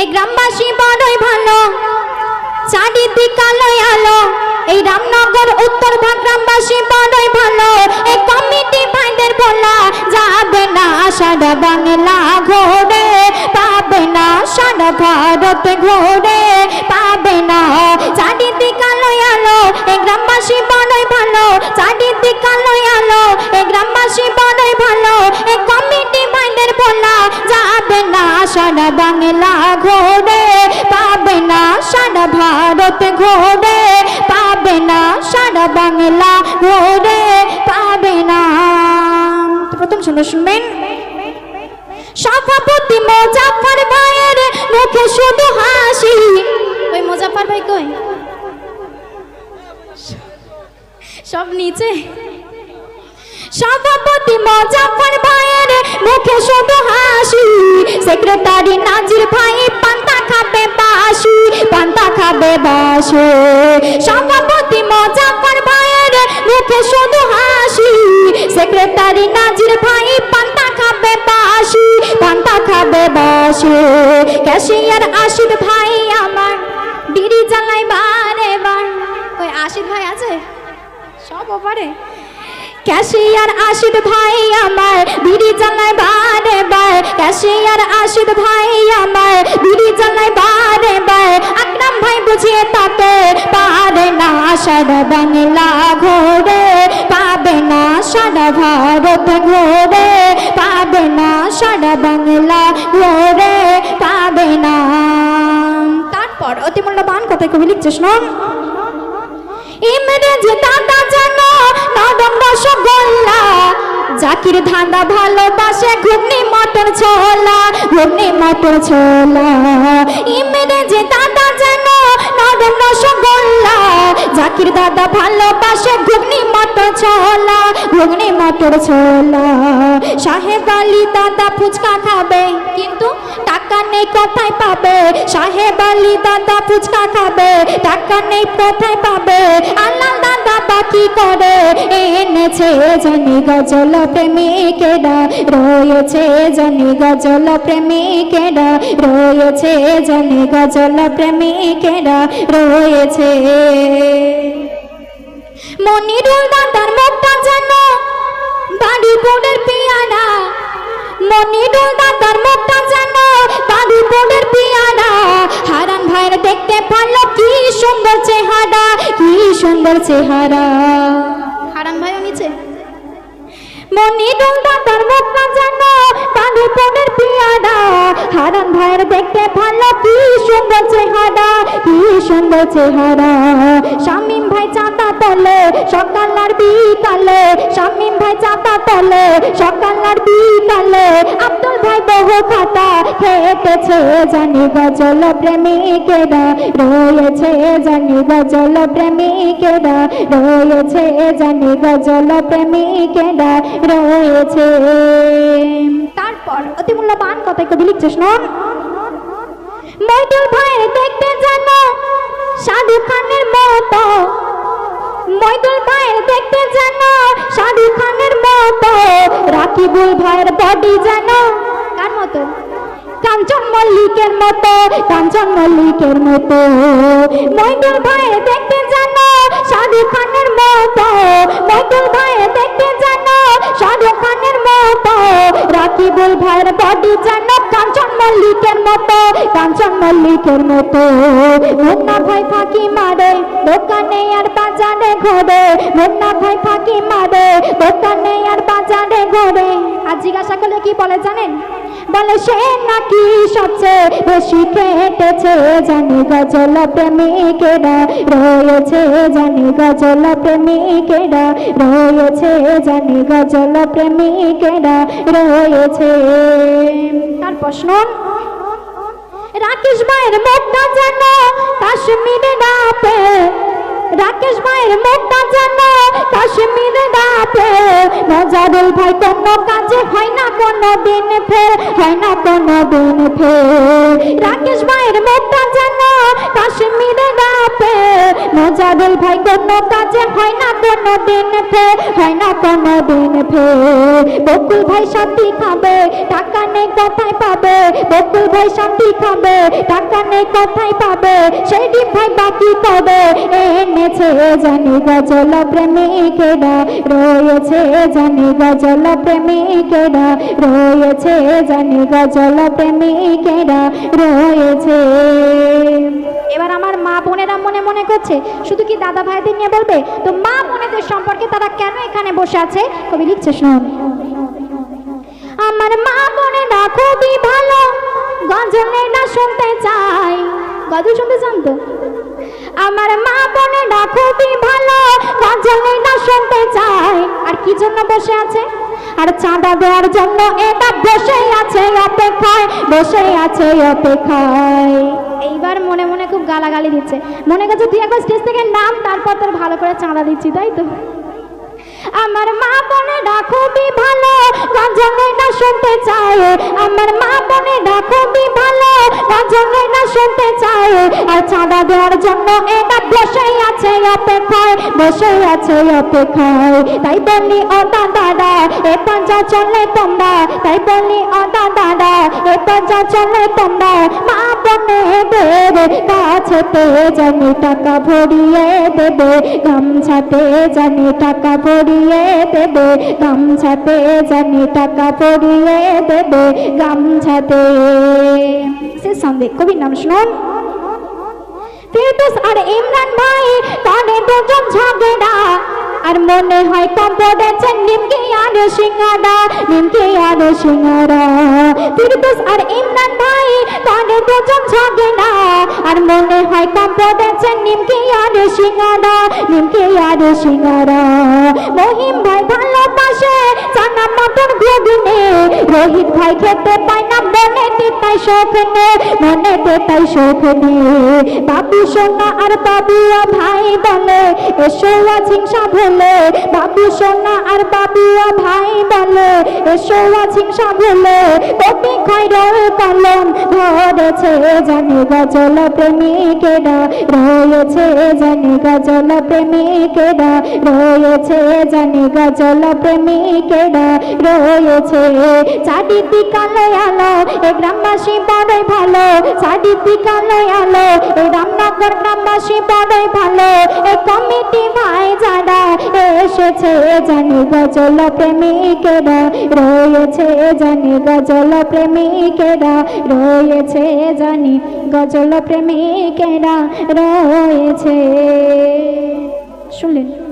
এই গ্রামবাসী বড়ই ভালো। চারিদিক আলোয় আলো। এই রামনগর, উত্তর ভাগ গ্রামবাসী বড়ই ভালো। এই কমিটি ভাইদের বলা যাবে না, সারা বাংলা ঘোরে। পাবে না সারা ভারত ঘোরে। সারা বাংলা ঘোরে পাবে না সারা ভারত ঘোরে পাবে না সারা বাংলা ঘোরে পাবে না। প্রথম শুনে শুনবেন সভাপতি মোজাফর ভাইয়ের মুখে শুধু হাসি। ওই মোজাফর ভাই কই? সব নিচে। সভাপতি মোজাফর ভাইয়ের মুখে শুধু সেক্রেটারি নাজির ভাই, পান্তা খাবে বাসি পান্তা খাবে বাসি সভাপতি মোজাফর ভাইয়ের মুখে শুধু হাসি। সেক্রেটারি নাজির ভাই, পান্তা খাবে বাসি পান্তা খাবে বাসি ক্যাশিয়ার আশির ভাই আমার বিড়ি জ্বালাই বারে বার ওই আশির ভাই আছে? সব ওপারে। ক্যাশিয়ার আশিদ ভাই আমার বিড়ি জ্বালায় বারে বার ক্যাশিয়ার আশিদ ভাই, আমার বিড়ি জ্বালায় বারে বার। আকরাম ভাই বুঝিয়ে তাকে পারে না সারা বাংলা ঘোরে। পাবে না সারা ভারত ঘোরে। পাবে না সারা বাংলা ঘোরে। পাবে না। তারপর অতি মূল্যবান কথায় কবি লিখছে, শোন। ইমরেজ দাদা জানো নরম রসগোল্লা। জাকির ধান্দা ভালোবাসে ঘুগনি মটর ছোলা ঘুগনি মটর ছোলা। ইমরেজ দাদা জানো নরম রসগোল্লা জাকির দাদা ভালোবাসে, ঘুগনি মটর ছোলা, ঘুগনি মটর ছোলা। সাহেব আলী দাদা ফুচকা খাবে, কিন্তু টাকা নেই কোথায় পাবে? সাহেব আলী দাদা ফুচকা খাবে, টাকা নেই কোথায় পাবে? আল্লাহ দাদা বাকি করে, এনেছে জানি গজল প্রেমিকেরা। রয়েছে জানি গজল প্রেমিকেরা, রয়েছে জানি গজল প্রেমিকেরা। রয়েছে। মনিরুল দাদার মুখটা জানো বাড়িপুরের পিয়ারা। মনিরুল দাদার মুখটা জানো বাড়িপুরের পিয়ারা। হারান ভাইয়ের দেখতে ভালো কি সুন্দর চেহারা কি সুন্দর চেহারা। হারান ভাইও নিচে? মনিরুল দাদার মুখটা জানো বাড়িপুরের পিয়ারা। হারান ভাইয়ের দেখতে ভালো, কি সুন্দর চেহারা, কি সুন্দর চেহারা। শামিম ভাই চাঁদা তলে, সকাল আর বিকালে। শামিম ভাই চাঁদা তলে, সকাল আব্দুল ভাই বহু খাতা খেটেছে জানি গজল প্রেমিকেরা, রয়েছে জানি গজল প্রেমিকেরা, রয়েছে জানি গজল প্রেমিকেরা, রয়েছে। তারপর অতি মূল্যবান কথায় কবি লিখছে শুনুন মইদুল ভাইয়ের দেখতে জানো শাহরুখ খানের মতো। মইদুল ভাইয়ের দেখতে জানো শাহরুখ খানের মতো। রাকিবুল ভাইয়ের বডি জানো কার মতো? কাঞ্চন মল্লিকের মতো, কাঞ্চন মল্লিকের মতো। মইদুল ভাইয়ের দেখতে জানো শাহরুখ খানের মতো। মইদুল ভাইয়ের দেখতে জানো শাহরুখ খানের মতো। রাকিবুল ভাইয়ের বডি জানো কাঞ্চন মল্লিকের মতো, কাঞ্চন মল্লিকের মতো। মুন্না ভাই ফাঁকি মারে, দোকানে আর বাজারে ঘোরে। মুন্না ভাই ফাঁকি মারে, দোকানে আর বাজারে জিজ্ঞাসা করলে কি বলে জানেন? বলে, সে নাকি সবচেয়ে বেশি খেটেছে জানি গজল প্রেমিকেরা রয়েছে, জানি গজল প্রেমিকেরা রয়েছে, জানি গজল প্রেমিকেরা রয়েছে। তার প্রশ্ন, রাকেশ ভাইয়ের মুখটা যেন কাশ্মীরে ডাপে রাকেশ ভাইয়ের মুখটা যেন কাশ্মীরে দাপে নজারুল ভাই কোনো কাজে হয় না কোনো দিন ফের, হয় না কোনো দিন ফের। রাকেশ ভাইয়ের মুখটা যেন কাশ্মীরে ডাপে মজারুল ভাই কোনো কাজে হয় না কোনো দিন ফের হয় না কোনো দিন ফের বকুল ভাই সাথী খাবে টাকা নেই কোথায় পাবে বকুল ভাই শান্তি খাবে টাকা নেই কোথায় পাবে সেই ডিম ভাই বাকি পাবে এনেছে জানি গজল প্রেমিকেরা রয়েছে জানি গজল প্রেমিকেরা রয়েছে জানি গজল প্রেমিকেরা রয়েছে এবার আমার মা বোনেরা মনে মনে করছে, শুধু কি দাদা ভাইদের নিয়ে বলবে? তো মা বোনেদের সম্পর্কে তারা কেন এখানে বসে আছে? কবি লিখছে শুনুন আমার মা বোনেরা খুবই ভালো গজলেরা শুনতে চাই গজল শুনতে চান তো? আমার মা বোনেরা খুবই ভালো গজলেরা শুনতে চাই আর কি জন্য বসে আছে? আর চাঁদা দেওয়ার জন্য এটা বসে আছে অপেক্ষায়, বসে আছে অপেক্ষায়। এইবার মনে মনে খুব গালাগালি দিচ্ছে। মনে করছে, তুই একবার স্টেজ থেকে নাম, তারপর তোর ভালো করে চাঁদা দিচ্ছি, তাই তো? আমার মা বোনেরা খুবই ভালো গজলেরা শুনতে চায় আমার মা বোনেরা খুবই ভালো। গজলেরা শুনতে চায় আর চাঁদা দেওয়ার জন্য এটা বসেই আছে অপেক্ষায় বসেই আছে অপেক্ষায়। তাই বলি ও দাদারা এ পঞ্চা চলে তোমরা। তাই বলি ও দাদারা এ পঞ্চা চলে তোমরা। মা বোনেদের কাছেতে জানি টাকা ভরিয়ে দেবে, গামছাতে জানি টাকা ভরিয়ে দেবে, গামছাতে জানি টাকা ভরিয়ে দেবে গামছাতে। সে কবির নাম শুনুন। ফিরদৌস আর ইমরান ভাই কানে দুজন ঝগড়া আর মনে হয় কম পড়েছে নিমকি আর সিঙ্গারা, নিমকি আর সিঙ্গারা। আর ইমরান ভাই কানে দুজন ঝগড়া আর মনে হয় কম পড়েছে নিমকি আর নিমকি আর সিঙ্গারা। মহিম ভাই ভালোবাসে চানা মটন ঘুগনে রোহিত ভাই খেতে পায় না, মনে তাই শোক নে মনে তাই শোক নে বাবু সোনা আর বাবুয়া ভাই বলে, এসো আজ হিংসা ভুলে বাবু সোনা আর বাবুয়া ভাই বলে, এসো আজ হিংসা ভুলে কবি খৈরর কলম ধরেছে জানি গজল প্রেমিকেরা, রয়েছে জানি গজল প্রেমিকেরা, রয়েছে জানি গজল প্রেমিকেরা। রয়েছে। চারিদিক আলো আলো এ গ্রামবাসী বড়ই ভালো। চারিদিক আলো আলো এ রামনগর গ্রামবাসী বড়ই ভালো। এ কমিটি ভাই যারা এসেছে, জানি গজল প্রেমিকেরা রয়েছে, জানি গজল প্রেমিকেরা রয়েছে, জানি গজল প্রেমিকেরা রয়েছে। শুনলেন?